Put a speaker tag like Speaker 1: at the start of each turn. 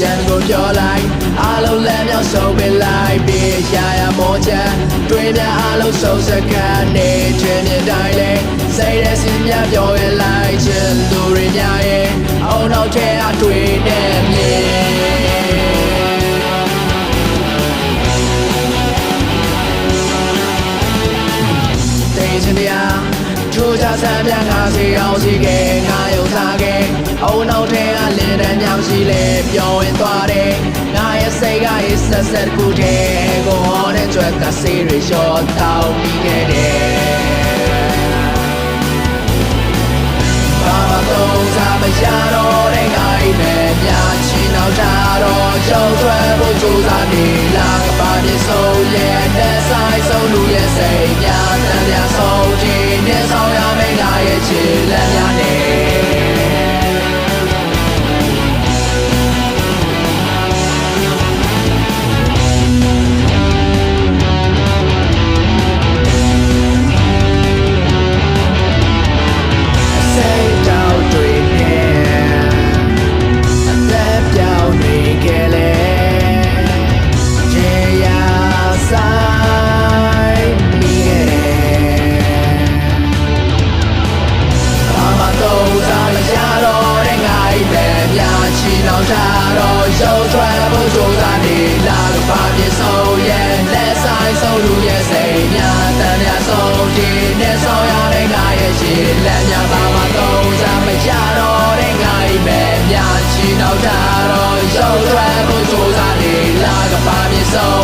Speaker 1: ကြံကိုပြောလိုက်အားလုံးလည်းမြောက်ဆုံးပင်လိုက်ပြီးရှာရမောချမ်းတွင်များအားလုံးဆုံးစကန်နေချင်တဲ့တိုင်းလေစိတ်ရဲ့စင်များပြောရလိုက်ချင်သူတွေများရဲ့အုံနောက်ထဲအတွေ့နဲ့မြေသိချင်တရားထူကြဆန်းပြန်ငါစီအောင်စီကဲ ရှိလေပြောရင်သွားတယ်ငါရဲ့စိတ်ကရေးဆက်ဆက်ကူတဲ့ကိုဟောတဲ့ကြွက်ကစီရီရှော့တောင်းပြီးခဲ့တယ် တော့ရုပ်ထွက်ဖို့ကြိုးစားနေလာကပါပြေဆုံးရဲ့လက်ဆိုင်ဆုံးလူရဲ့စိတ်များတန်များဆုံးဒီနဲ့ဆောင်ရတဲ့ငါရဲ့ရှည်လက်များဘာမှတော့စားမရတော့တဲ့ငါ့ရဲ့များချီနောက်ထားတော့ရုပ်ထွက်ဖို့ကြိုးစားနေလာကပါပြေဆုံး